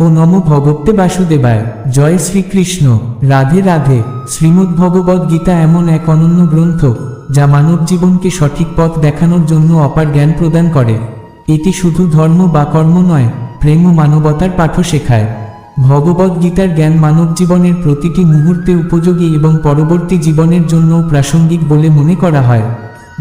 ও নম ভগবতে বাসুদেবায়। জয় শ্রীকৃষ্ণ। রাধে রাধে। শ্রীমদ্ ভগবদ্ গীতা এমন এক অনন্য গ্রন্থ, যা মানব জীবনকে সঠিক পথ দেখানোর জন্য অপার জ্ঞান প্রদান করে। এটি শুধু ধর্ম বা কর্ম নয়, প্রেম ও মানবতার পাঠও শেখায়। ভগবদ্ গীতার জ্ঞান মানব জীবনের প্রতিটি মুহূর্তে উপযোগী এবং পরবর্তী জীবনের জন্য প্রাসঙ্গিক বলে মনে করা হয়।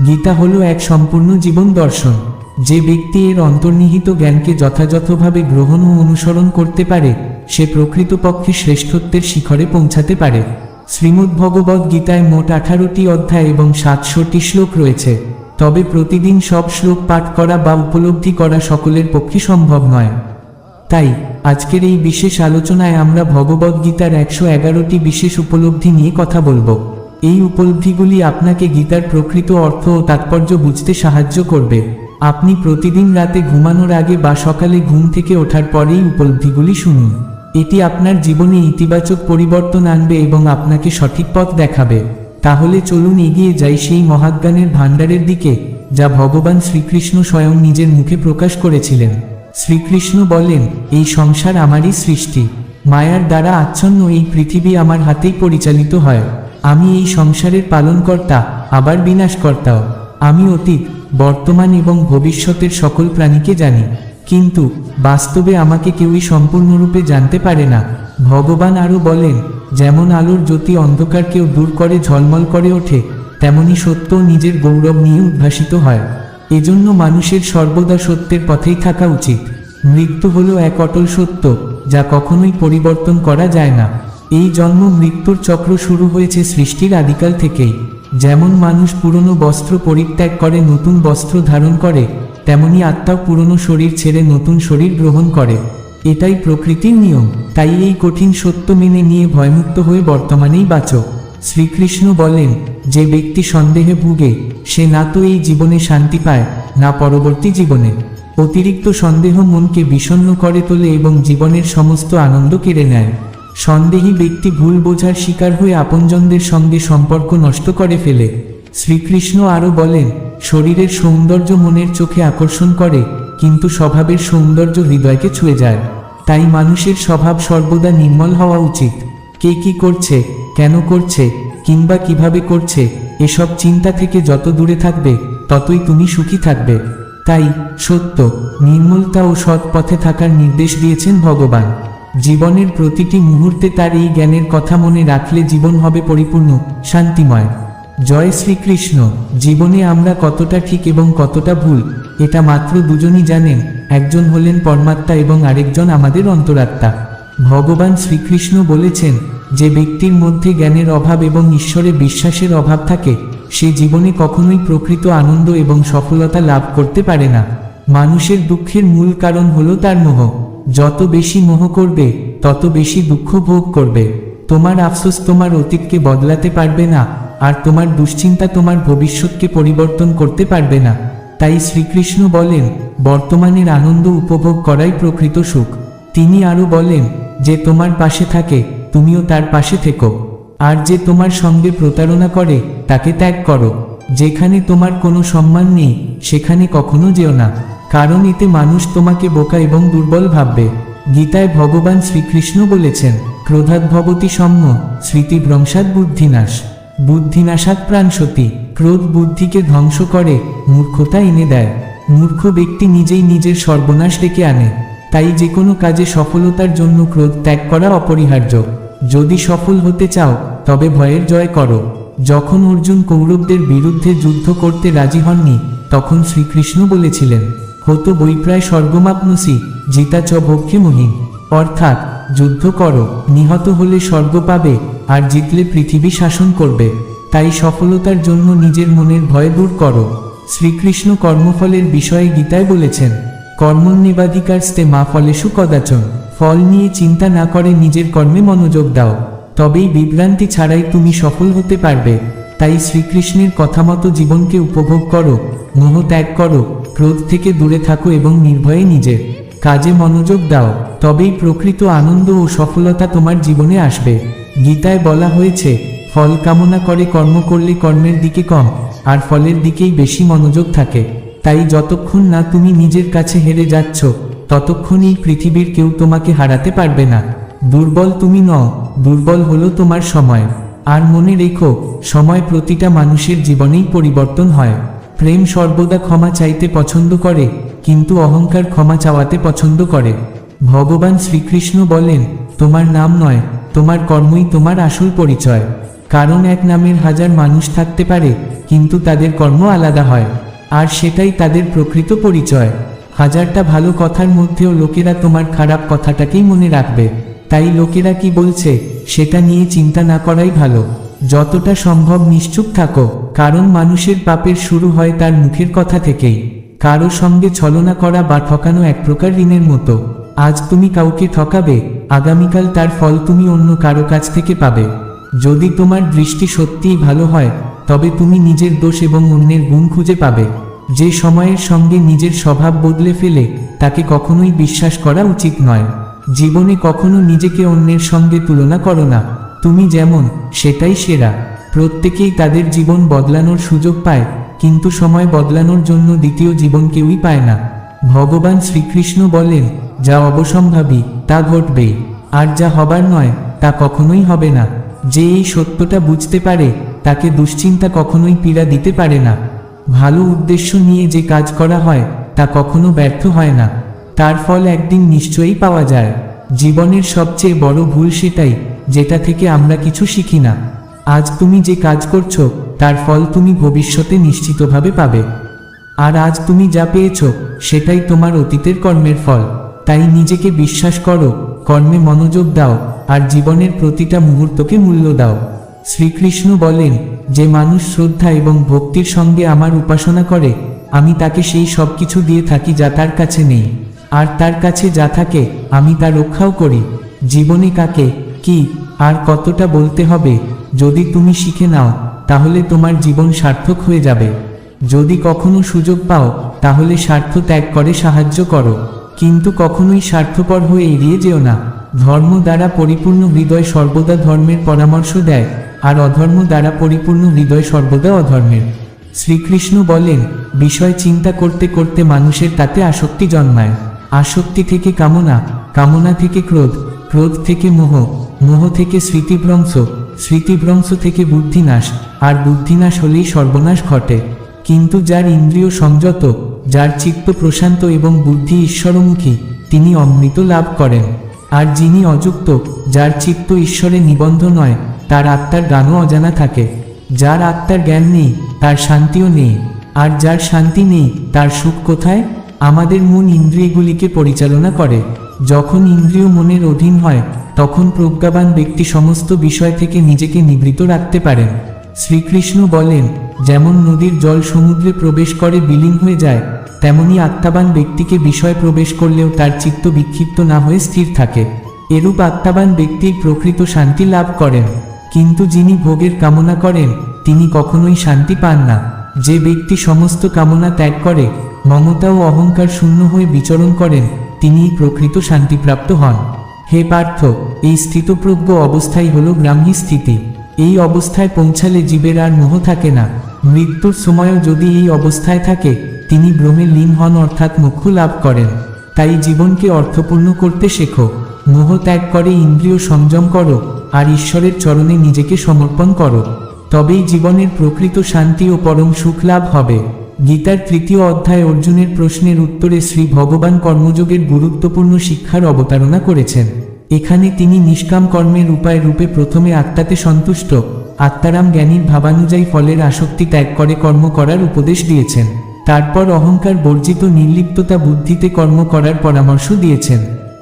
গীতা হলো এক সম্পূর্ণ জীবন দর্শন। যে ব্যক্তি এর অন্তর্নিহিত জ্ঞানকে যথাযথভাবে গ্রহণ ও অনুসরণ করতে পারে, সে প্রকৃতপক্ষে শ্রেষ্ঠত্বের শিখরে পৌঁছাতে পারে। শ্রীমদ্ ভগবদ্ গীতায় মোট আঠারোটি অধ্যায় এবং সাতশোটি শ্লোক রয়েছে। তবে প্রতিদিন সব শ্লোক পাঠ করা বা উপলব্ধি করা সকলের পক্ষে সম্ভব নয়। তাই, আজকের এই বিশেষ আলোচনায় আমরা ভগবদ্ গীতার একশো এগারোটি বিশেষ উপলব্ধি নিয়ে কথা বলব। এই উপলব্ধিগুলি আপনাকে গীতার প্রকৃত অর্থ ও তাৎপর্য বুঝতে সাহায্য করবে। আপনি প্রতিদিন রাতে ঘুমানোর আগে বা সকালে ঘুম থেকে ওঠার পরেই উপলব্ধিগুলি শুনুন। এটি আপনার জীবনে ইতিবাচক পরিবর্তন আনবে এবং আপনাকে সঠিক পথ দেখাবে। তাহলে চলুন এগিয়ে যাই সেই মহাজ্ঞানের ভাণ্ডারের দিকে, যা ভগবান শ্রীকৃষ্ণ স্বয়ং নিজের মুখে প্রকাশ করেছিলেন। শ্রীকৃষ্ণ বলেন, এই সংসার আমারই সৃষ্টি। মায়ার দ্বারা আচ্ছন্ন এই পৃথিবী আমার হাতেই পরিচালিত হয়। আমি এই সংসারের পালনকর্তা, আবার বিনাশকর্তাও। আমি অতীত বর্তমান এবং ভবিষ্যতের সকল প্রাণীকে জানি, কিন্তু বাস্তবে আমাকে কেউই সম্পূর্ণরূপে জানতে পারে না। ভগবান আরও বলেন, যেমন আলোর জ্যোতি অন্ধকারকেও দূর করে ঝলমল করে ওঠে, তেমনি সত্য নিজের গৌরব নিয়ে উদ্ভাসিত হয়। এজন্য মানুষের সর্বদা সত্যের পথেই থাকা উচিত। মৃত্যু হলো এক অটল সত্য, যা কখনোই পরিবর্তন করা যায় না। এই জন্ম মৃত্যুর চক্র শুরু হয়েছে সৃষ্টির আদিকাল থেকেই। যেমন মানুষ পুরনো বস্ত্র পরিত্যাগ করে, নতুন বস্ত্র ধারণ করে, তেমনি আত্মাও পুরনো শরীর ছেড়ে নতুন শরীর গ্রহণ করে। এটাই প্রকৃতির নিয়ম। তাই এই কঠিন সত্য মেনে নিয়ে ভয়মুক্ত হয়ে বর্তমানেই বাঁচো। শ্রীকৃষ্ণ বলেন, যে ব্যক্তি সন্দেহে ভুগে, সে না তো এই জীবনে শান্তি পায়, না পরবর্তী জীবনে। অতিরিক্ত সন্দেহ মনকে বিষণ্ণ করে তোলে এবং জীবনের সমস্ত আনন্দ কেড়ে নেয়। সন্দেহী ব্যক্তি ভুল বোঝার শিকার হয়ে আপনজনদের সঙ্গে সম্পর্ক নষ্ট করে ফেলে। শ্রীকৃষ্ণ আরও বলেন, শরীরের সৌন্দর্য মনের চোখে আকর্ষণ করে, কিন্তু স্বভাবের সৌন্দর্য হৃদয়কে ছুঁয়ে যায়। তাই মানুষের স্বভাব সর্বদা নির্মল হওয়া উচিত। কে কি করছে, কেন করছে, কিংবা কীভাবে করছে, এসব চিন্তা থেকে যত দূরে থাকবে, ততই তুমি সুখী থাকবে। তাই সত্য, নির্মলতা ও সৎ পথে থাকার নির্দেশ দিয়েছেন ভগবান। জীবনের প্রতিটি মুহূর্তে তার এই জ্ঞানের কথা মনে রাখলে জীবন হবে পরিপূর্ণ, শান্তিময়। জয় শ্রীকৃষ্ণ, জীবনে আমরা কতটা ঠিক এবং কতটা ভুল, এটা মাত্র দুজনই জানেন, একজন হলেন পরমাত্মা এবং আরেকজন আমাদের অন্তরাত্মা। ভগবান শ্রীকৃষ্ণ বলেছেন, যে ব্যক্তির মধ্যে জ্ঞানের অভাব এবং ঈশ্বরে বিশ্বাসের অভাব থাকে, সে জীবনে কখনোই প্রকৃত আনন্দ এবং সফলতা লাভ করতে পারে না। মানুষের দুঃখের মূল কারণ হলো তার মোহ। যত বেশি মোহ করবে, তত বেশি দুঃখ ভোগ করবে। তোমার আফসোস তোমার অতীতকে বদলাতে পারবে না, আর তোমার দুশ্চিন্তা তোমার ভবিষ্যৎকে পরিবর্তন করতে পারবে না। তাই শ্রীকৃষ্ণ বলেন, বর্তমানের আনন্দ উপভোগ করাই প্রকৃত সুখ। তিনি আরও বলেন, যে তোমার পাশে থাকে, তুমিও তার পাশে থেকো। আর যে তোমার সঙ্গে প্রতারণা করে, তাকে ত্যাগ করো। যেখানে তোমার কোনো সম্মান নেই, সেখানে কখনো যেও না। কারণ এতে মানুষ তোমাকে বোকা এবং দুর্বল ভাববে। গীতায় ভগবান শ্রীকৃষ্ণ বলেছেন ক্রোধাদ্ভবতী সম্য স্মৃতিভ্রংসাৎ বুদ্ধিনাশ। বুদ্ধিনাশাৎ প্রাণসতী ক্রোধ বুদ্ধিকে ধ্বংস করে, মূর্খতা এনে দেয়। মূর্খ ব্যক্তি নিজেই নিজের সর্বনাশ ডেকে আনে। তাই যে কোনো কাজে সফলতার জন্য ক্রোধ ত্যাগ করা অপরিহার্য। যদি সফল হতে চাও, তবে ভয়ের জয় করো। যখন অর্জুন কৌরবদের বিরুদ্ধে যুদ্ধ করতে রাজি হননি, তখন শ্রীকৃষ্ণ বলেছিলেন হতো বৈপ্রায় স্বর্গমাপনসি জিতা চ ভক্ষে মহিম অর্থাৎ, যুদ্ধ করো, নিহত হলে স্বর্গ পাবে, আর জিতলে পৃথিবী শাসন করবে। তাই সফলতার জন্য নিজের মনের ভয় দূর করো। শ্রীকৃষ্ণ কর্মফলের বিষয়ে গীতায় বলেছেন কর্মনিবাধিকার স্তে মা ফলেশু কদাচন। ফল নিয়ে চিন্তা না করে নিজের কর্মে মনোযোগ দাও। তবেই বিভ্রান্তি ছাড়াই তুমি সফল হতে পারবে। তাই শ্রীকৃষ্ণের কথা মতো জীবনকে উপভোগ করো, মোহ ত্যাগ করো, ক্রোধ থেকে দূরে থাকো এবং নির্ভয়ে নিজের কাজে মনোযোগ দাও, তবেই প্রকৃত আনন্দ ও সফলতা তোমার জীবনে আসবে। গীতায় বলা হয়েছে, ফল কামনা করে কর্ম করলে কর্মের দিকে কম, আর ফলের দিকেই বেশি মনোযোগ থাকে। তাই যতক্ষণ না তুমি নিজের কাছে হেরে যাচ্ছ ততক্ষণ এই পৃথিবীর কেউ তোমাকে হারাতে পারবে না। দুর্বল তুমি নও, দুর্বল হলো তোমার সময়। আর মনে রেখো, সময় প্রতিটা মানুষের জীবনেই পরিবর্তন হয়। প্রেম সর্বদা ক্ষমা চাইতে পছন্দ করে, কিন্তু অহংকার ক্ষমা চাওয়াতে পছন্দ করে। ভগবান শ্রীকৃষ্ণ বলেন, তোমার নাম নয়, তোমার কর্মই তোমার আসল পরিচয়। কারণ এক নামের হাজার মানুষ থাকতে পারে, কিন্তু তাদের কর্ম আলাদা হয়। আর সেটাই তাদের প্রকৃত পরিচয়। হাজারটা ভালো কথার মধ্যেও লোকেরা তোমার খারাপ কথাটাকেই মনে রাখবে। তাই লোকেরা কি বলছে, সেটা নিয়ে চিন্তা না করাই ভালো। যতটা সম্ভব নিশ্চুপ থাকো, কারণ মানুষের পাপের শুরু হয় তার মুখের কথা থেকেই। কারও সঙ্গে ছলনা করা বা ঠকানো এক প্রকার ঋণের মতো। আজ তুমি কাউকে ঠকাবে, আগামীকাল তার ফল তুমি অন্য কারও কাছ থেকে পাবে। যদি তোমার দৃষ্টি সত্যিই ভালো হয়, তবে তুমি নিজের দোষ এবং অন্যের গুণ খুঁজে পাবে। যে সময়ের সঙ্গে নিজের স্বভাব বদলে ফেলে, তাকে কখনোই বিশ্বাস করা উচিত নয়। জীবনে কখনো নিজেকে অন্যের সঙ্গে তুলনা করো না। তুমি যেমন, সেটাই সেরা। প্রত্যেকেই তাদের জীবন বদলানোর সুযোগ পায়, কিন্তু সময় বদলানোর জন্য দ্বিতীয় জীবন কেউই পায় না। ভগবান শ্রীকৃষ্ণ বলেন, যা অবসম্ভাবী, তা ঘটবেই আর যা হবার নয়, তা কখনোই হবে না। যে এই সত্যটা বুঝতে পারে, তাকে দুশ্চিন্তা কখনোই পীড়া দিতে পারে না। ভালো উদ্দেশ্য নিয়ে যে কাজ করা হয়, তা কখনো ব্যর্থ হয় না। তার ফল একদিন নিশ্চয়ই পাওয়া যায়। জীবনের সবচেয়ে বড় ভুল সেটাই, যেটা থেকে আমরা কিছু শিখি না। আজ তুমি যে কাজ করছ, তার ফল তুমি ভবিষ্যতে নিশ্চিতভাবে পাবে। আর আজ তুমি যা পেয়েছ, সেটাই তোমার অতীতের কর্মের ফল। তাই নিজেকে বিশ্বাস করো, কর্মে মনোযোগ দাও, আর জীবনের প্রতিটা মুহূর্তকে মূল্য দাও। শ্রীকৃষ্ণ বলেন, যে মানুষ শ্রদ্ধা এবং ভক্তির সঙ্গে আমার উপাসনা করে, আমি তাকে সেই সব কিছু দিয়ে থাকি যা তার কাছে নেই। আর তার কাছে যা থাকে আমি তা রক্ষাও করি। জীবনে কাকে, কি, আর কতটা বলতে হবে, যদি তুমি শিখে নাও, তাহলে তোমার জীবন সার্থক হয়ে যাবে। যদি কখনো সুযোগ পাও, তাহলে স্বার্থ ত্যাগ করে সাহায্য করো। কিন্তু কখনোই স্বার্থপর হয়ে এড়িয়ে যেও না। ধর্ম দ্বারা পরিপূর্ণ হৃদয় সর্বদা ধর্মের পরামর্শ দেয়, আর অধর্ম দ্বারা পরিপূর্ণ হৃদয় সর্বদা অধর্মের। শ্রীকৃষ্ণ বলেন, বিষয় চিন্তা করতে করতে মানুষের তাতে আসক্তি জন্মায়। আসক্তি থেকে কামনা কামনা থেকে ক্রোধ ক্রোধ থেকে মোহ মোহ থেকে স্মৃতিভ্রংশ স্মৃতিভ্রংশ থেকে বুদ্ধিনাশ, আর বুদ্ধিনাশ হলেই সর্বনাশ ঘটে। কিন্তু যার ইন্দ্রিয় সংযত, যার চিত্ত প্রশান্ত এবং বুদ্ধি ঈশ্বরমুখী, তিনি অমৃত লাভ করেন। আর যিনি অযুক্ত, যার চিত্ত ঈশ্বরে নিবন্ধ নয়, তার আত্মার গানও অজানা থাকে। যার আত্মার জ্ঞান নেই, তার শান্তিও নেই। আর যার শান্তি নেই, তার সুখ কোথায়? আমাদের মন ইন্দ্রিয়গুলিকে পরিচালনা করে। যখন ইন্দ্রিয় মনের অধীন হয়, তখন প্রজ্ঞাবান ব্যক্তি সমস্ত বিষয় থেকে নিজেকে নিবৃত রাখতে পারেন। শ্রীকৃষ্ণ বলেন, যেমন নদীর জল সমুদ্রে প্রবেশ করে বিলীন হয়ে যায়, তেমনি আত্মাবান ব্যক্তিকে বিষয় প্রবেশ করলেও তার চিত্ত বিক্ষিপ্ত না হয়ে স্থির থাকে। এরূপ আত্মাবান ব্যক্তির প্রকৃত শান্তি লাভ করেন। কিন্তু যিনি ভোগের কামনা করেন, তিনি কখনোই শান্তি পান না। যে ব্যক্তি সমস্ত কামনা ত্যাগ করে মমতা ও অহংকার শূন্য হয়ে বিচরণ করেন, তিনিই প্রকৃত শান্তিপ্রাপ্ত হন। হে পার্থ, এই স্থিতপ্রজ্ঞ অবস্থাই হল ব্রাহ্মী স্থিতি। এই অবস্থায় পৌঁছালে জীবের আর মোহ থাকে না। মৃত্যুর সময়ও যদি এই অবস্থায় থাকে, তিনি ব্রহ্মে লীন হন অর্থাৎ মুখ্য লাভ করেন। তাই জীবনকে অর্থপূর্ণ করতে শেখো। মোহ ত্যাগ করে ইন্দ্রিয় সংযম করো, আর ঈশ্বরের চরণে নিজেকে সমর্পণ করো। তবেই জীবনের প্রকৃত শান্তি ও পরম সুখ লাভ হবে। গীতার তৃতীয় অধ্যায় অর্জুনের প্রশ্নের উত্তরে শ্রী ভগবান কর্মযোগের গুরুত্বপূর্ণ শিক্ষার অবতারণা করেছেন। এখানে তিনি নিষ্কাম কর্মের উপায় রূপে প্রথমে আত্মাতে সন্তুষ্ট, আত্মারাম জ্ঞানীর ভাবানুযায়ী ফলের আসক্তি ত্যাগ করে কর্ম করার উপদেশ দিয়েছেন। তারপর অহংকার বর্জিত নির্লিপ্ততা বুদ্ধিতে কর্ম করার পরামর্শ দিয়েছেন।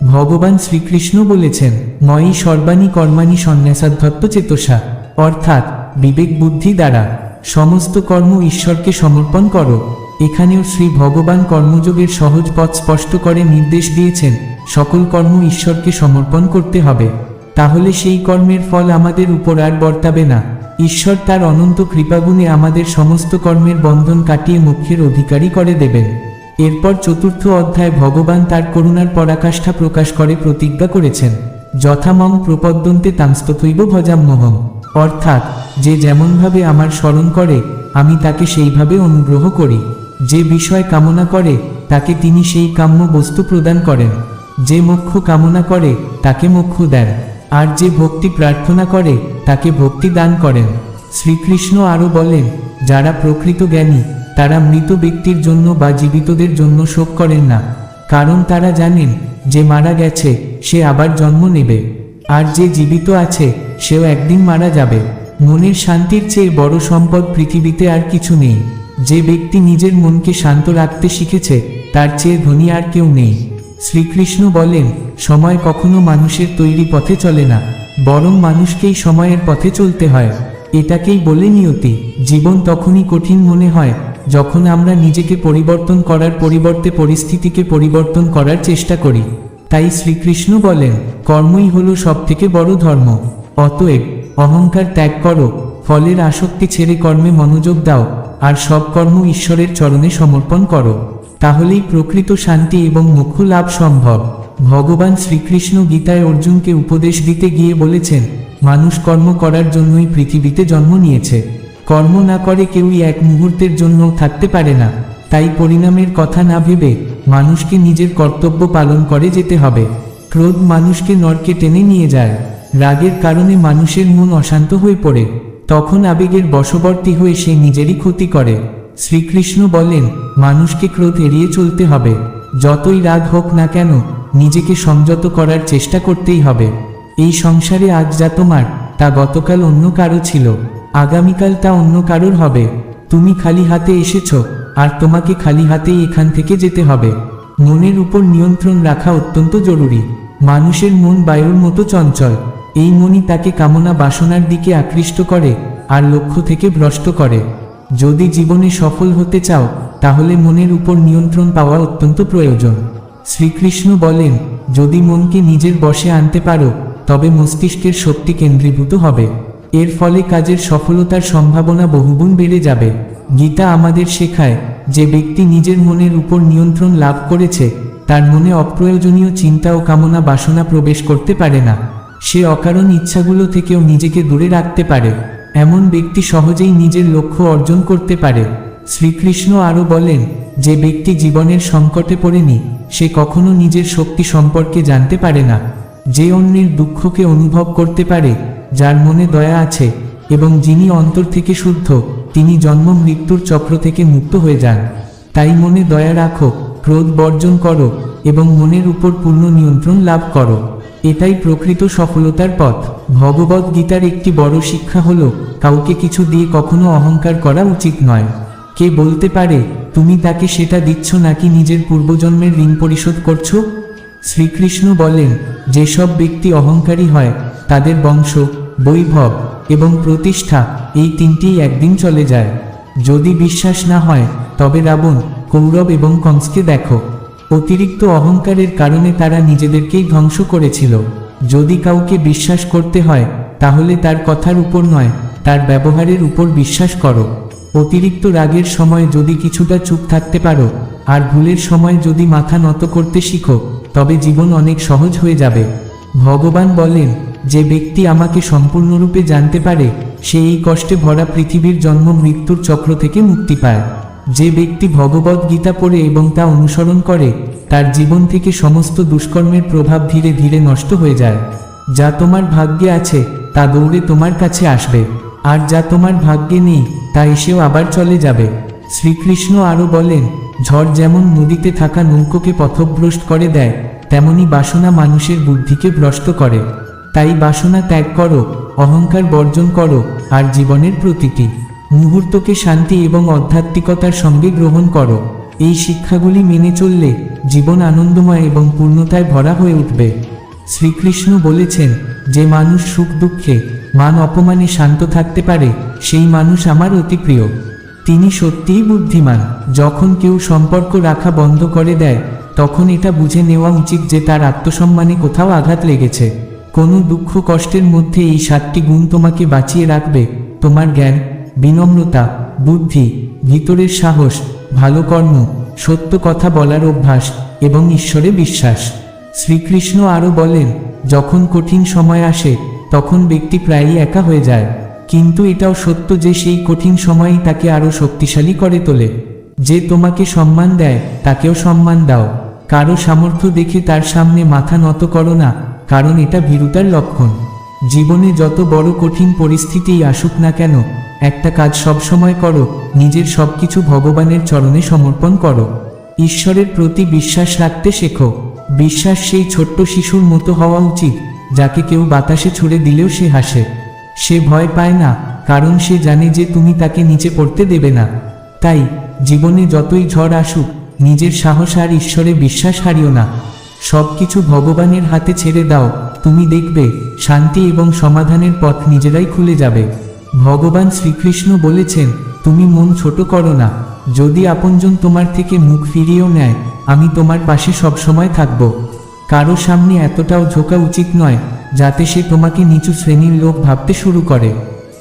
ভগবান শ্রীকৃষ্ণ বলেছেন, ময়ী সর্বাণী কর্মাণী সন্ন্যাসাধ্যত্ব চেতসা। অর্থাৎ বিবেক বুদ্ধি দ্বারা। সমস্ত কর্ম ঈশ্বরকে সমর্পণ করো। এখানেও শ্রী ভগবান কর্মযোগের সহজ পথ স্পষ্ট করে নির্দেশ দিয়েছেন, সকল কর্ম ঈশ্বরকে সমর্পণ করতে হবে। তাহলে সেই কর্মের ফল আমাদের উপর আর বর্তাবে না। ঈশ্বর তার অনন্ত কৃপাগুণে আমাদের সমস্ত কর্মের বন্ধন কাটিয়ে মুখ্যের অধিকারী করে দেবেন। এরপর চতুর্থ অধ্যায় ভগবান তার করুণার পরাকাষ্ঠা প্রকাশ করে প্রতিজ্ঞা করেছেন যথামং প্রপদ্যন্তে তাংস্তথৈব ভজাম্যহম অর্থাৎ, যে যেমনভাবে আমার স্মরণ করে, আমি তাকে সেইভাবে অনুগ্রহ করি। যে বিষয় কামনা করে, তাকে তিনি সেই কাম্য বস্তু প্রদান করেন। যে মোক্ষ কামনা করে, তাকে মোক্ষ দেন। আর যে ভক্তি প্রার্থনা করে, তাকে ভক্তি দান করেন। শ্রীকৃষ্ণ আরও বলেন, যারা প্রকৃত জ্ঞানী, তারা মৃত ব্যক্তির জন্য বা জীবিতদের জন্য শোক করেন না। কারণ তারা জানেন, যে মারা গেছে, সে আবার জন্ম নেবে। আর যে জীবিত আছে সেও একদিন মারা যাবে। মনের শান্তির চেয়ে বড় সম্পদ পৃথিবীতে আর কিছু নেই। যে ব্যক্তি নিজের মনকে শান্ত রাখতে শিখেছে, তার চেয়ে ধনী আর কেউ নেই। শ্রীকৃষ্ণ বলেন, সময় কখনো মানুষের তৈরি পথে চলে না, বরং মানুষকেই সময়ের পথে চলতে হয়। এটাকেই বলে নিয়তি। জীবন তখনই কঠিন মনে হয়, যখন আমরা নিজেকে পরিবর্তন করার পরিবর্তে পরিস্থিতিকে পরিবর্তন করার চেষ্টা করি। তাই শ্রীকৃষ্ণ বলেন, কর্মই হলো সবথেকে বড় ধর্ম। অতএব অহংকার ত্যাগ করো, ফলের আসক্তি ছেড়ে কর্মে মনোযোগ দাও, আর সব কর্ম ঈশ্বরের চরণে সমর্পণ করো। তাহলেই প্রকৃত শান্তি এবং মোক্ষ লাভ সম্ভব। ভগবান শ্রীকৃষ্ণ গীতায় অর্জুনকে উপদেশ দিতে গিয়ে বলেছেন, মানুষ কর্ম করার জন্যই পৃথিবীতে জন্ম নিয়েছে। কর্ম না করে কেউই এক মুহূর্তের জন্য থাকতে পারে না। তাই পরিণামের কথা না ভেবে মানুষকে নিজের কর্তব্য পালন করে যেতে হবে। ক্রোধ মানুষকে নরকে টেনে নিয়ে যায়। রাগের কারণে মানুষের মন অশান্ত হয়ে পড়ে। তখন আবেগের বশবর্তী হয়ে সে নিজেরই ক্ষতি করে। শ্রীকৃষ্ণ বলেন মানুষকে ক্রোধ এড়িয়ে চলতে হবে। যতই রাগ হোক না কেন, নিজেকে সংযত করার চেষ্টা করতেই হবে। এই সংসারে আজ যা তোমার, তা গতকাল অন্য কারও ছিল। আগামীকাল তা অন্য কারোর হবে। তুমি খালি হাতে এসেছ, আর তোমাকে খালি হাতেই এখান থেকে যেতে হবে। মনের উপর নিয়ন্ত্রণ রাখা অত্যন্ত জরুরি। মানুষের মন বায়ুর মতো চঞ্চল। এই মনই তাকে কামনা বাসনার দিকে আকৃষ্ট করে আর লক্ষ্য থেকে ভ্রষ্ট করে। যদি জীবনে সফল হতে চাও, তাহলে মনের উপর নিয়ন্ত্রণ পাওয়া অত্যন্ত প্রয়োজন। শ্রীকৃষ্ণ বলেন, যদি মনকে নিজের বশে আনতে পারো, তবে মস্তিষ্কের শক্তি কেন্দ্রীভূত হবে। এর ফলে কাজের সফলতার সম্ভাবনা বহুগুণ বেড়ে যাবে। গীতা আমাদের শেখায়, যে ব্যক্তি নিজের মনের উপর নিয়ন্ত্রণ লাভ করেছে, তার মনে অপ্রয়োজনীয় চিন্তা ও কামনা বাসনা প্রবেশ করতে পারে না। সে অকারণ ইচ্ছাগুলো থেকেও নিজেকে দূরে রাখতে পারে। এমন ব্যক্তি সহজেই নিজের লক্ষ্য অর্জন করতে পারে। শ্রীকৃষ্ণ আরও বলেন, যে ব্যক্তি জীবনের সংকটে পড়েনি, সে কখনো নিজের শক্তি সম্পর্কে জানতে পারে না। যে অন্যের দুঃখকে অনুভব করতে পারে, যার মনে দয়া আছে, এবং যিনি অন্তর থেকে শুদ্ধ, তিনি জন্ম মৃত্যুর চক্র থেকে মুক্ত হয়ে যান। তাই মনে দয়া রাখো, ক্রোধ বর্জন করো, এবং মনের উপর পূর্ণ নিয়ন্ত্রণ লাভ করো। এটাই প্রকৃত সফলতার পথ। ভগবদ গীতার একটি বড় শিক্ষা হল, কাউকে কিছু দিয়ে কখনো অহংকার করা উচিত নয়। কে বলতে পারে, তুমি তাকে সেটা দিচ্ছ নাকি নিজের পূর্বজন্মের ঋণ পরিশোধ করছ? শ্রীকৃষ্ণ বলেন, যেসব ব্যক্তি অহংকারী হয়, তাদের বংশ, বৈভব এবং প্রতিষ্ঠা এই তিনটিই একদিন চলে যায়। যদি বিশ্বাস না হয়, তবে রাবণ, কৌরব এবং কংসকে দেখো। অতিরিক্ত অহংকারের কারণে তারা নিজেদেরকেই ধ্বংস করেছিল। যদি কাউকে বিশ্বাস করতে হয়, তাহলে তার কথার উপর নয়, তার ব্যবহারের উপর বিশ্বাস করো। অতিরিক্ত রাগের সময় যদি কিছুটা চুপ থাকতে পারো, আর ভুলের সময় যদি মাথা নত করতে শিখো, তবে জীবন অনেক সহজ হয়ে যাবে। ভগবান বলেন, যে ব্যক্তি আমাকে সম্পূর্ণরূপে জানতে পারে, সে এই কষ্টে ভরা পৃথিবীর জন্ম মৃত্যুর চক্র থেকে মুক্তি পায়। যে ব্যক্তি ভগবদ গীতা পড়ে এবং তা অনুসরণ করে, তার জীবন থেকে সমস্ত দুষ্কর্মের প্রভাব ধীরে ধীরে নষ্ট হয়ে যায়। যা তোমার ভাগ্যে আছে, তা দৌড়ে তোমার কাছে আসবে। আর যা তোমার ভাগ্যে নেই, তা এসেও আবার চলে যাবে। শ্রীকৃষ্ণ আরও বলেন, ঝড় যেমন নদীতে থাকা নৌকোকে পথভ্রষ্ট করে দেয়, তেমনি বাসনা মানুষের বুদ্ধিকে ভ্রষ্ট করে। তাই বাসনা ত্যাগ করো, অহংকার বর্জন করো, আর জীবনের প্রতিটি মুহূর্তকে শান্তি এবং আধ্যাত্মিকতার সঙ্গে গ্রহণ করো। এই শিক্ষাগুলি মেনে চললে জীবন আনন্দময় এবং পূর্ণতায় ভরা হয়ে উঠবে। শ্রীকৃষ্ণ বলেছেন, যে মানুষ সুখ দুঃখে, মান অপমানে শান্ত থাকতে পারে, সেই মানুষ আমার অতি প্রিয়। তিনি সত্যিই বুদ্ধিমান। যখন কেউ সম্পর্ক রাখা বন্ধ করে দেয়, তখন এটা বুঝে নেওয়া উচিত যে তার আত্মসম্মানে কোথাও আঘাত লেগেছে। কোনো দুঃখ কষ্টের মধ্যে এই সাতটি গুণ তোমাকে বাঁচিয়ে রাখবে। তোমার জ্ঞান বিনম্রতা, বুদ্ধি, ভিতরের সাহস, ভালো কর্ম, সত্য কথা বলার অভ্যাস এবং ঈশ্বরে বিশ্বাস। শ্রীকৃষ্ণ আরও বলেন, যখন কঠিন সময় আসে, তখন ব্যক্তি প্রায়ই একা হয়ে যায়। কিন্তু এটাও সত্য যে সেই কঠিন সময়ই তাকে আরও শক্তিশালী করে তোলে। যে তোমাকে সম্মান দেয়, তাকেও সম্মান দাও। কারও সামর্থ্য দেখে তার সামনে মাথা নত করো না, কারণ এটা ভীরুতার লক্ষণ। জীবনে যত বড় কঠিন পরিস্থিতিই আসুক না কেন, একটা কাজ সবসময় করো, নিজের সবকিছু ভগবানের চরণে সমর্পণ করো। ঈশ্বরের প্রতি বিশ্বাস রাখতে শেখো। বিশ্বাস সেই ছোট্ট শিশুর মতো হওয়া উচিত, যাকে কেউ বাতাসে ছুড়ে দিলেও সে হাসে। সে ভয় পায় না, কারণ সে জানে যে তুমি তাকে নিচে পড়তে দেবে না। তাই, জীবনে যতই ঝড় আসুক, নিজের সাহস আর ঈশ্বরে বিশ্বাস হারিও না। সবকিছু ভগবানের হাতে ছেড়ে দাও, তুমি দেখবে, শান্তি এবং সমাধানের পথ নিজেরাই খুলে যাবে। ভগবান শ্রীকৃষ্ণ বলেছেন, তুমি মন ছোট করো না। যদি আপনজন তোমার থেকে মুখ ফিরিয়েও নেয়, আমি তোমার পাশে সবসময় থাকব। কারও সামনে এতটাও ঝোঁকা উচিত নয়, যাতে সে তোমাকে নিচু শ্রেণির লোক ভাবতে শুরু করে।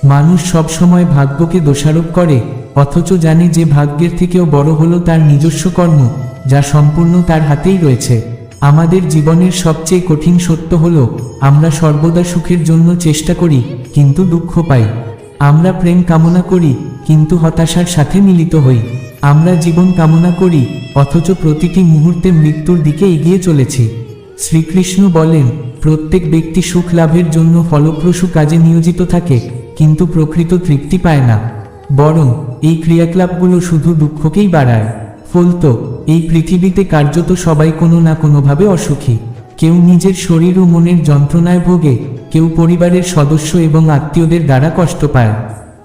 মানুষ সবসময় ভাগ্যকে দোষারোপ করে, অথচ জানে যে ভাগ্যের থেকেও বড় হলো তার নিজস্ব কর্ম, যা সম্পূর্ণ তার হাতেই রয়েছে। আমাদের জীবনের সবচেয়ে কঠিন সত্য হল, আমরা সর্বদা সুখের জন্য চেষ্টা করি, কিন্তু দুঃখ পাই। আমরা প্রেম কামনা করি, কিন্তু হতাশার সাথে মিলিত হই। আমরা জীবন কামনা করি, অথচ প্রতিটি মুহূর্তে মৃত্যুর দিকে এগিয়ে চলেছি। শ্রীকৃষ্ণ বলেন, প্রত্যেক ব্যক্তি সুখ লাভের জন্য ফলপ্রসূ কাজে নিয়োজিত থাকে, কিন্তু প্রকৃত তৃপ্তি পায় না। বরং, এই ক্রিয়াকলাপগুলো শুধু দুঃখকেই বাড়ায়। ফলত এই পৃথিবীতে কার্যত সবাই কোনো না কোনোভাবে অসুখী। কেউ নিজের শরীর ও মনের যন্ত্রণায় ভোগে, কেউ পরিবারের সদস্য এবং আত্মীয়দের দ্বারা কষ্ট পায়।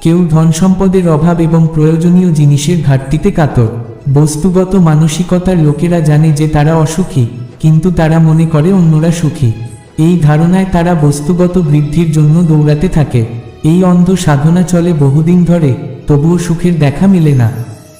কেউ ধন সম্পদের অভাব এবং প্রয়োজনীয় জিনিসের ঘাটতিতে কাতর। বস্তুগত মানসিকতার লোকেরা জানে যে তারা অসুখী, কিন্তু তারা মনে করে অন্যরা সুখী। এই ধারণায় তারা বস্তুগত বৃদ্ধির জন্য দৌড়াতে থাকে। এই অন্ধ সাধনা চলে বহুদিন ধরে, তবুও সুখের দেখা মেলে না।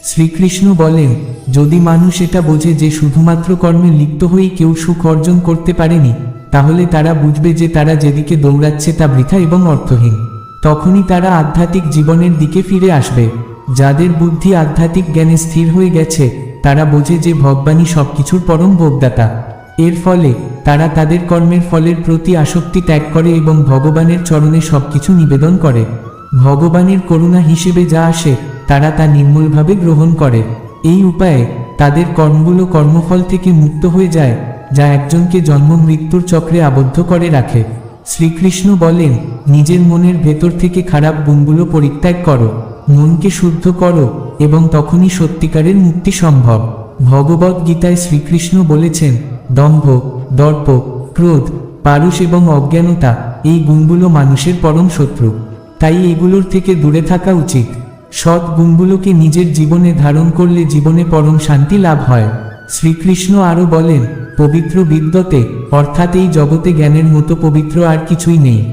শ্রীকৃষ্ণ বলেন, যদি মানুষ এটা বোঝে যে শুধুমাত্র কর্মে লিপ্ত হয়েই কেউ সুখ অর্জন করতে পারেনি, তাহলে তারা বুঝবে যে তারা যেদিকে দৌড়াচ্ছে তা বৃথা এবং অর্থহীন। তখনই তারা আধ্যাত্মিক জীবনের দিকে ফিরে আসবে। যাদের বুদ্ধি আধ্যাত্মিক জ্ঞানে স্থির হয়ে গেছে, তারা বোঝে যে ভগবানই সবকিছুর পরম ভোগদাতা। এর ফলে তারা তাদের কর্মের ফলের প্রতি আসক্তি ত্যাগ করে এবং ভগবানের চরণে সবকিছু নিবেদন করে। ভগবানের করুণা হিসেবে যা আসে তারা তা নির্মূলভাবে গ্রহণ করে। এই উপায়ে তাদের কর্মগুলো কর্মফল থেকে মুক্ত হয়ে যায়, যা একজনকে জন্ম মৃত্যুর চক্রে আবদ্ধ করে রাখে। শ্রীকৃষ্ণ বলেন, নিজের মনের ভেতর থেকে খারাপ গুণগুলো পরিত্যাগ করো, মনকে শুদ্ধ করো এবং তখনই সত্যিকারের মুক্তি সম্ভব। ভগবদ গীতায় শ্রীকৃষ্ণ বলেছেন, দম্ভ, দর্প, ক্রোধ, পারুষ এবং অজ্ঞানতা, এই গুণগুলো মানুষের পরম শত্রু। তাই এগুলোর থেকে দূরে থাকা উচিত। সৎ গুণগুলোকে নিজের জীবনে ধারণ করলে জীবনে পরম শান্তি লাভ হয়। শ্রীকৃষ্ণ আরও বলেন, পবিত্র বিদ্যতে, অর্থাৎ এই জগতে জ্ঞানের মতো পবিত্র আর কিছুই নেই।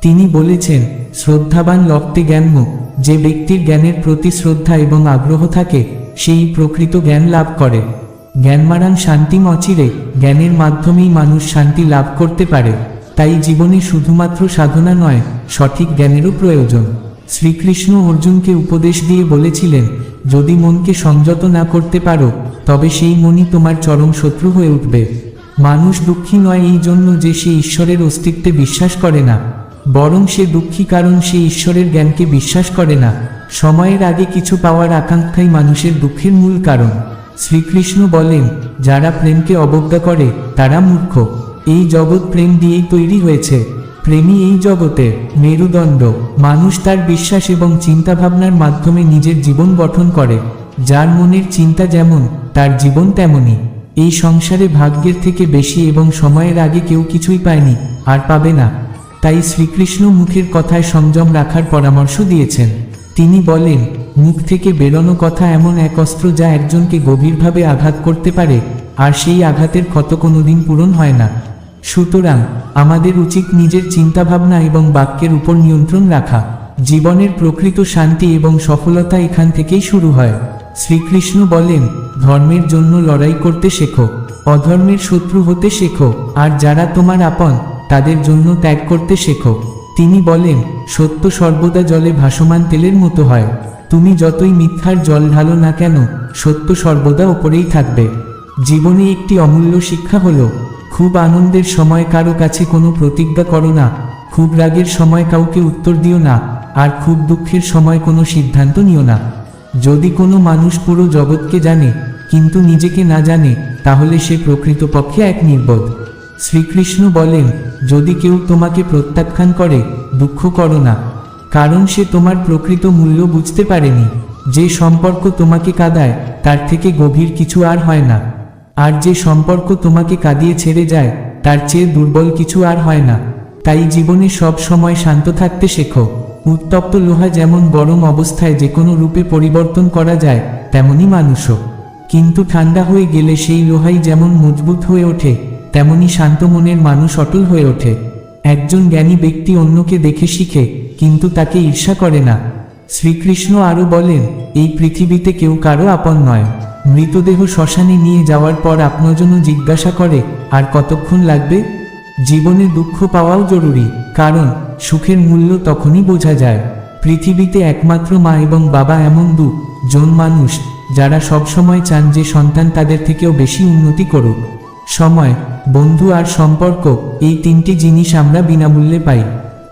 তিনি বলেছেন, শ্রদ্ধাবান লক্তে জ্ঞানম যে ব্যক্তির জ্ঞানের প্রতি শ্রদ্ধা এবং আগ্রহ থাকে, সেই প্রকৃত জ্ঞান লাভ করে। জ্ঞানমারান শান্তি অচিরে জ্ঞানের মাধ্যমেই মানুষ শান্তি লাভ করতে পারে। তাই জীবনে শুধুমাত্র সাধনা নয়, সঠিক জ্ঞানেরও প্রয়োজন। শ্রীকৃষ্ণ অর্জুনকে উপদেশ দিয়ে বলেছিলেন, যদি মনকে সংযত না করতে পারো, তবে সেই মনই তোমার চরম শত্রু হয়ে উঠবে। মানুষ দুঃখী নয় এই জন্য যে সে ঈশ্বরের অস্তিত্বে বিশ্বাস করে না, বরং সে দুঃখী কারণ সে ঈশ্বরের জ্ঞানকে বিশ্বাস করে না। সময়ের আগে কিছু পাওয়ার আকাঙ্ক্ষাই মানুষের দুঃখের মূল কারণ। শ্রীকৃষ্ণ বলেন, যারা প্রেমকে অবজ্ঞা করে, তারা মূর্খ। এই জগৎ প্রেম দিয়েই তৈরি হয়েছে। প্রেমী এই জগতে মেরুদণ্ড। মানুষ তার বিশ্বাস এবং চিন্তাভাবনার মাধ্যমে নিজের জীবন গঠন করে। যার মনের চিন্তা যেমন, তার জীবন তেমনই। এই সংসারে ভাগ্যের থেকে বেশি এবং সময়ের আগে কেউ কিছুই পায়নি, আর পাবে না। তাই শ্রীকৃষ্ণ মুখের কথায় সংযম রাখার পরামর্শ দিয়েছেন। তিনি বলেন, মুখ থেকে বেরোনো কথা এমন এক অস্ত্র যা একজনকে গভীরভাবে আঘাত করতে পারে, আর সেই আঘাতের ক্ষত কোনোদিন পূরণ হয় না। সুতরাং আমাদের উচিত নিজের চিন্তাভাবনা এবং বাক্যের উপর নিয়ন্ত্রণ রাখা, জীবনের প্রকৃত শান্তি এবং সফলতা এখান থেকেই শুরু হয়। শ্রীকৃষ্ণ বলেন, ধর্মের জন্য লড়াই করতে শেখো, অধর্মের শত্রু হতে শেখো, আর যারা তোমার আপন, তাদের জন্য ত্যাগ করতে শেখো। তিনি বলেন, সত্য সর্বদা জলে ভাসমান তেলের মতো হয়। তুমি যতই মিথ্যার জল ঢালো না কেন, সত্য সর্বদা ওপরেই থাকবে। জীবনে একটি অমূল্য শিক্ষা হলো খুব আনন্দের সময় কারও কাছে কোনো প্রতিজ্ঞা করো না, খুব রাগের সময় কাউকে উত্তর দিও না, আর খুব দুঃখের সময় কোনো সিদ্ধান্ত নিও না। যদি কোনো মানুষ পুরো জগৎকে জানে, কিন্তু নিজেকে না জানে, তাহলে সে প্রকৃতপক্ষে এক নির্বোধ। শ্রীকৃষ্ণ বলেন, যদি কেউ তোমাকে প্রত্যাখ্যান করে, দুঃখ করো না, কারণ সে তোমার প্রকৃত মূল্য বুঝতে পারেনি। যে সম্পর্ক তোমাকে কাদায়, তার থেকে গভীর কিছু আর হয় না। আর যে সম্পর্ক তোমাকে কাঁদিয়ে ছেড়ে যায়, তার চেয়ে দুর্বল কিছু আর হয় না। তাই জীবনে সব সময় শান্ত থাকতে শেখো। উত্তপ্ত লোহা যেমন গরম অবস্থায় যে কোনো রূপে পরিবর্তন করা যায়, তেমনি মানুষও। কিন্তু ঠান্ডা হয়ে গেলে সেই লোহাই যেমন মজবুত হয়ে ওঠে, তেমনি শান্ত মনের মানুষ অটল হয়ে ওঠে। একজন জ্ঞানী ব্যক্তি অন্যকে দেখে শিখে, কিন্তু তাকে ঈর্ষা করে না। শ্রীকৃষ্ণ আরও বলেন, এই পৃথিবীতে কেউ কারও আপন নয়। মৃতদেহ শ্মশানে নিয়ে যাওয়ার পর আপনাজনও জিজ্ঞাসা করে, আর কতক্ষণ লাগবে? জীবনে দুঃখ পাওয়াও জরুরি, কারণ সুখের মূল্য তখনই বোঝা যায়। পৃথিবীতে একমাত্র মা এবং বাবা এমন দু জন মানুষ, যারা সবসময় চান যে সন্তান তাদের থেকেও বেশি উন্নতি করুক। সময়, বন্ধু আর সম্পর্ক, এই তিনটি জিনিস আমরা বিনামূল্যে পাই।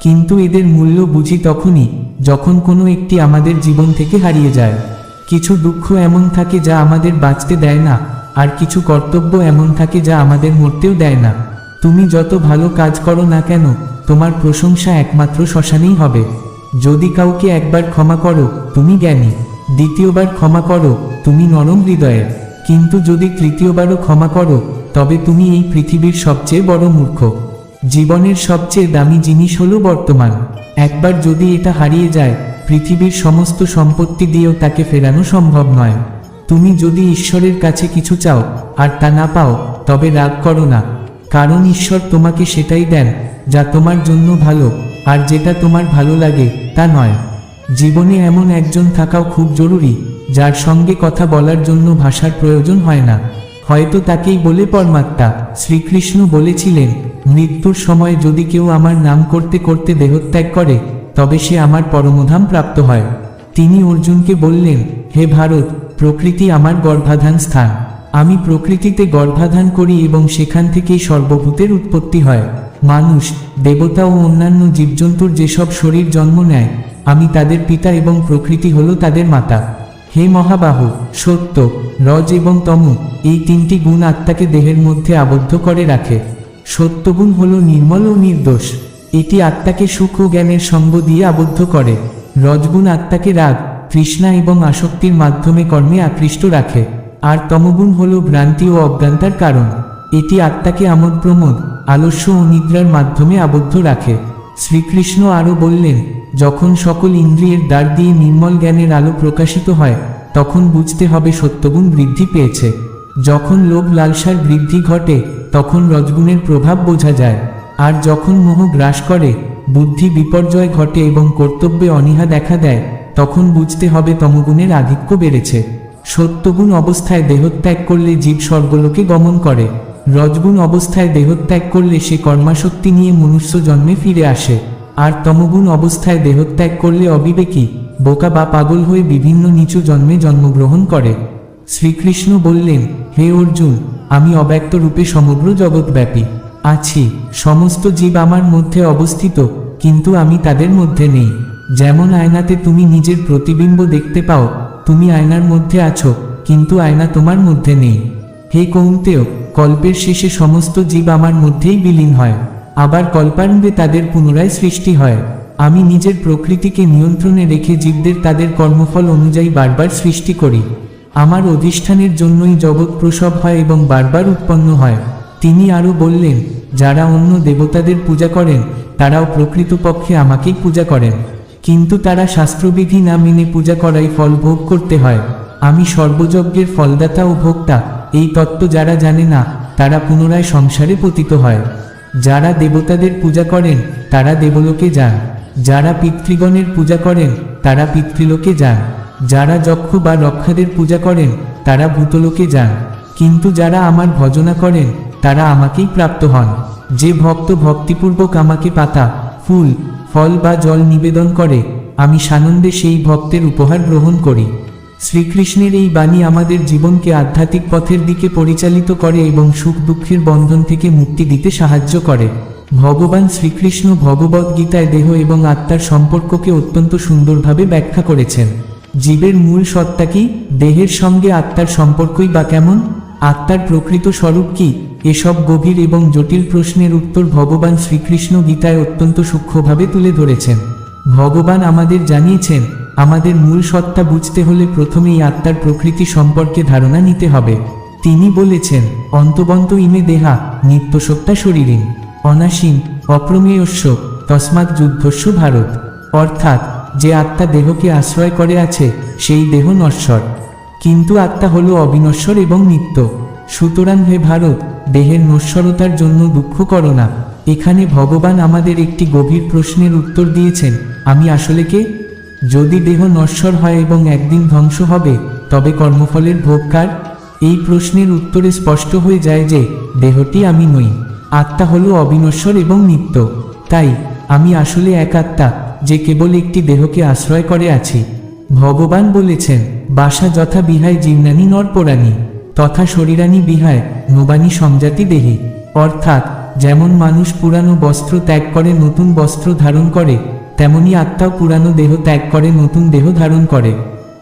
কিন্তু এদের মূল্য বুঝি তখনই, যখন কোনো একটি আমাদের জীবন থেকে হারিয়ে যায়। কিছু দুঃখ এমন থাকে যা আমাদের বাঁচতে দেয় না, আর কিছু কর্তব্য এমন থাকে যা আমাদের মরতেও দেয় না। তুমি যত ভালো কাজ করো না কেন, তোমার প্রশংসা একমাত্র শ্মশানেই হবে। যদি কাউকে একবার ক্ষমা করো, তুমি জ্ঞানী। দ্বিতীয়বার ক্ষমা করো, তুমি নরম হৃদয়ের। কিন্তু যদি তৃতীয়বারও ক্ষমা করো, তবে তুমি এই পৃথিবীর সবচেয়ে বড় মূর্খ। জীবনের সবচেয়ে দামি জিনিস হলো বর্তমান। একবার যদি এটা হারিয়ে যায় পৃথিবীর সমস্ত সম্পত্তি দিয়েও তাকে ফেরানো সম্ভব নয়। তুমি যদি ঈশ্বরের কাছে কিছু চাও আর তা না পাও, তবে রাগ করো না। কারণ ঈশ্বর তোমাকে সেটাই দেন, যা তোমার জন্য ভালো, আর যেটা তোমার ভালো লাগে, তা নয়। জীবনে এমন একজন থাকাও খুব জরুরি, যার সঙ্গে কথা বলার জন্য ভাষার প্রয়োজন হয় না। হয়তো তাকেই বলে পরমাত্মা, শ্রীকৃষ্ণ বলেছিলেন, মৃত্যুর সময় যদি কেউ আমার নাম করতে করতে দেহত্যাগ করে তবে সে আমার পরমধাম প্রাপ্ত হয়। তিনি অর্জুনকে বললেন, হে ভারত, প্রকৃতি আমার গর্ভাধান স্থান। আমি প্রকৃতিতে গর্ভাধান করি এবং সেখান থেকেই সর্বভূতের উৎপত্তি হয়। মানুষ, দেবতা ও অন্যান্য জীবজন্তুর যেসব শরীর জন্ম নেয়, আমি তাদের পিতা এবং প্রকৃতি হল তাদের মাতা। হে মহাবাহু, সত্য, রজ এবং তম, এই তিনটি গুণ আত্মাকে দেহের মধ্যে আবদ্ধ করে রাখে। সত্যগুণ হল নির্মল ও নির্দোষ। এটি আত্মাকে সুখ ও জ্ঞানের সঙ্গ দিয়ে আবদ্ধ করে। রজগুণ আত্মাকে রাগ, তৃষ্ণা এবং আসক্তির মাধ্যমে কর্মে আকৃষ্ট রাখে। আর তমগুণ হল ভ্রান্তি ও অজ্ঞানতার কারণ। এটি আত্মাকে আমোদ প্রমোদ, আলস্য ও নিদ্রার মাধ্যমে আবদ্ধ রাখে। শ্রীকৃষ্ণ আরও বললেন, যখন সকল ইন্দ্রিয়ের দ্বার দিয়ে নির্মল জ্ঞানের আলো প্রকাশিত হয়, তখন বুঝতে হবে সত্যগুণ বৃদ্ধি পেয়েছে। যখন লোভ লালসার বৃদ্ধি ঘটে, তখন রজগুণের প্রভাব বোঝা যায়। আর যখন মোহ গ্রাস করে, বুদ্ধি বিপর্যয় ঘটে এবং কর্তব্যে অনীহা দেখা দেয়, তখন বুঝতে হবে তমগুণের আধিক্য বেড়েছে। সত্যগুণ অবস্থায় দেহত্যাগ করলে জীব স্বর্গলোকে গমন করে। রজগুণ অবস্থায় দেহত্যাগ করলে সে কর্মাশক্তি নিয়ে মনুষ্য জন্মে ফিরে আসে। আর তমগুণ অবস্থায় দেহত্যাগ করলে অবিবেকী, বোকা বা পাগল হয়ে বিভিন্ন নিচু জন্মে জন্মগ্রহণ করে। শ্রীকৃষ্ণ বললেন, হে অর্জুন, আমি অব্যক্ত রূপে সমগ্র জগৎব্যাপী। আছি, সমস্ত জীব আমার মধ্যে অবস্থিত, কিন্তু আমি তাদের মধ্যে নেই। যেমন আয়নাতে তুমি নিজের প্রতিবিম্ব দেখতে পাও, তুমি আয়নার মধ্যে আছো, কিন্তু আয়না তোমার মধ্যে নেই। হে কৌন্তেয়, কল্পের শেষে সমস্ত জীব আমার মধ্যেই বিলীন হয়, আবার কল্পারম্ভে তাদের পুনরায় সৃষ্টি হয়। আমি নিজের প্রকৃতিকে নিয়ন্ত্রণে রেখে জীবদের তাদের কর্মফল অনুযায়ী বারবার সৃষ্টি করি। আমার অধিষ্ঠানের জন্যই জগৎ প্রসব হয় এবং বারবার উৎপন্ন হয়। তিনি আরও বললেন, যারা অন্য দেবতাদের পূজা করেন, তারাও প্রকৃতপক্ষে আমাকেই পূজা করেন। কিন্তু তারা শাস্ত্রবিধি না মেনে পূজা করাই ফল ভোগ করতে হয়। আমি সর্বযজ্ঞের ফলদাতা ও ভোক্তা। এই তত্ত্ব যারা জানে না, তারা পুনরায় সংসারে পতিত হয়। যারা দেবতাদের পূজা করেন, তারা দেবলোকে যান। যারা পিতৃগণের পূজা করেন, তারা পিতৃলোকে যান। যারা যক্ষ বা রক্ষাদের পূজা করেন, তারা ভূতলোকে যান। কিন্তু যারা আমার ভজনা করেন তারা আমাকেই প্রাপ্ত হন। যে ভক্ত ভক্তিপূর্বক আমাকে পাতা, ফুল, ফল বা জল নিবেদন করে, আমি সানন্দে সেই ভক্তের উপহার গ্রহণ করি। শ্রীকৃষ্ণের এই বাণী আমাদের জীবনকে আধ্যাত্মিক পথের দিকে পরিচালিত করে এবং সুখ দুঃখের বন্ধন থেকে মুক্তি দিতে সাহায্য করে। ভগবান শ্রীকৃষ্ণ ভগবদ্গীতায় দেহ এবং আত্মার সম্পর্ককে অত্যন্ত সুন্দরভাবে ব্যাখ্যা করেছেন। জীবের মূল সত্তা কি? দেহের সঙ্গে আত্মার সম্পর্কই বা কেমন? আত্মার প্রকৃত স্বরূপ কি? এসব গভীর এবং জটিল প্রশ্নের উত্তর ভগবান শ্রীকৃষ্ণ গীতায় অত্যন্ত সূক্ষ্মভাবে তুলে ধরেছেন। ভগবান আমাদের জানিয়েছেন, আমাদের মূল সত্তা বুঝতে হলে প্রথমেই আত্মার প্রকৃতি সম্পর্কে ধারণা নিতে হবে। তিনি বলেছেন, অন্তবন্ত ইমে দেহা, নিত্যসত্তা শরীরিন, অনাসীন, অপ্রমেয়স্য, তসমাৎ যুদ্ধস্য ভারত। অর্থাৎ, যে আত্মা দেহকে আশ্রয় করে আছে, সেই দেহ নশ্বর। কিন্তু আত্মা হল অবিনশ্বর এবং নিত্য। সুতরাং হে ভারত, দেহের নশ্বরতার জন্য দুঃখ করো না। এখানে ভগবান আমাদের একটি গভীর প্রশ্নের উত্তর দিয়েছেন, আমি আসলে কে? যদি দেহ নশ্বর হয় এবং একদিন ধ্বংস হবে, তবে কর্মফলের ভোগকার এই প্রশ্নের উত্তরে স্পষ্ট হয়ে যায় যে, দেহটি আমি নই। আত্মা হল অবিনশ্বর এবং নিত্য। তাই, আমি আসলে এক আত্মা, যে কেবল একটি দেহকে আশ্রয় করে আছি। ভগবান বলেছেন বাসা যথা বিহায় জীর্ণানী নরপরাণী তথা শরীরানী বিহায় নবানী সংজাতি দেহি। অর্থাৎ, যেমন মানুষ পুরানো বস্ত্র ত্যাগ করে নতুন বস্ত্র ধারণ করে, তেমনি আত্মাও পুরানো দেহ ত্যাগ করে নতুন দেহ ধারণ করে।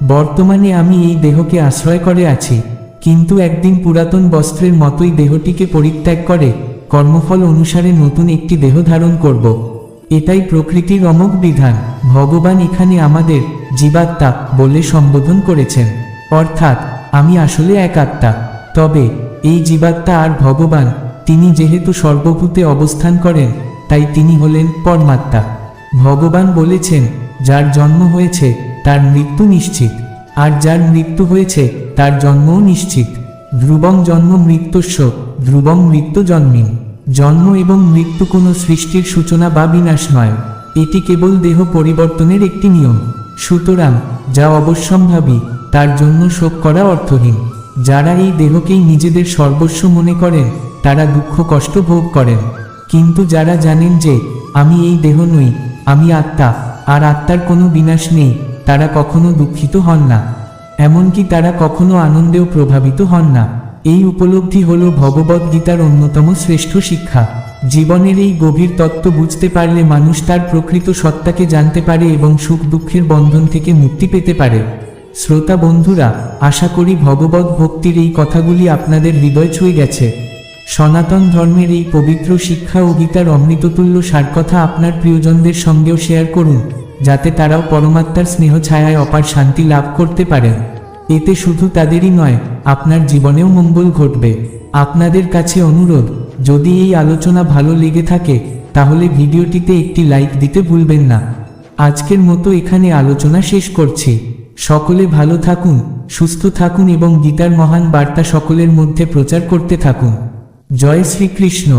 বর্তমানে আমি এই দেহকে আশ্রয় করে আছি, কিন্তু একদিন পুরাতন বস্ত্রের মতোই দেহটিকে পরিত্যাগ করে, কর্মফল অনুসারে নতুন একটি দেহ ধারণ করব। এটাই প্রকৃতির অমোঘ বিধান। ভগবান এখানে আমাদের জীবাত্মা বলে সম্বোধন করেছেন। অর্থাৎ, আমি আসলে এক আত্মা। তবে, এই জীবাত্মা আর ভগবান, তিনি যেহেতু সর্বভূতে অবস্থান করেন, তাই তিনি হলেন পরমাত্মা। ভগবান বলেছেন, যার জন্ম হয়েছে, তার মৃত্যু নিশ্চিত। আর যার মৃত্যু হয়েছে, তার জন্মও নিশ্চিত। ধ্রুবং জন্ম মৃত্যুস্য, ধ্রুবং মৃত্যু জন্মিন। জন্ম এবং মৃত্যু কোনো সৃষ্টির সূচনা বা বিনাশ নয়। এটি কেবল দেহ পরিবর্তনের একটি নিয়ম। সুতরাং যা অবশ্যম্ভাবী, তার জন্য শোক করা অর্থহীন। যারা এই দেহকেই নিজেদের সর্বস্ব মনে করেন, তারা দুঃখ কষ্ট ভোগ করেন। কিন্তু যারা জানেন যে, আমি এই দেহ নই, আমি আত্মা, আর আত্মার কোনো বিনাশ নেই, তারা কখনো দুঃখিত হন না। এমনকি তারা কখনো আনন্দেও প্রভাবিত হন না। এই উপলব্ধি হল ভগবদ গীতার অন্যতম শ্রেষ্ঠ শিক্ষা। জীবনের এই গভীর তত্ত্ব বুঝতে পারলে মানুষ তার প্রকৃত সত্তাকে জানতে পারে এবং সুখ দুঃখের বন্ধন থেকে মুক্তি পেতে পারে। শ্রোতা বন্ধুরা, আশা করি ভগবত ভক্তির এই কথাগুলি আপনাদের হৃদয় ছুঁয়ে গেছে। সনাতন ধর্মের এই পবিত্র শিক্ষা ও গীতার অমৃততুল্য সারকথা আপনার প্রিয়জনদের সঙ্গেও শেয়ার করুন, যাতে তারাও পরমাত্মার স্নেহ ছায়ায় অপার শান্তি লাভ করতে পারেন। এতে শুধু তাদেরই নয়, আপনার জীবনেও মঙ্গল ঘটবে। আপনাদের কাছে অনুরোধ, যদি এই আলোচনা ভালো লেগে থাকে, তাহলে ভিডিওটিতে একটি লাইক দিতে ভুলবেন না। আজকের মতো এখানে আলোচনা শেষ করছি। সকলে ভালো থাকুন, সুস্থ থাকুন এবং গীতার মহান বার্তা সকলের মধ্যে প্রচার করতে থাকুন। জয় শ্রীকৃষ্ণ।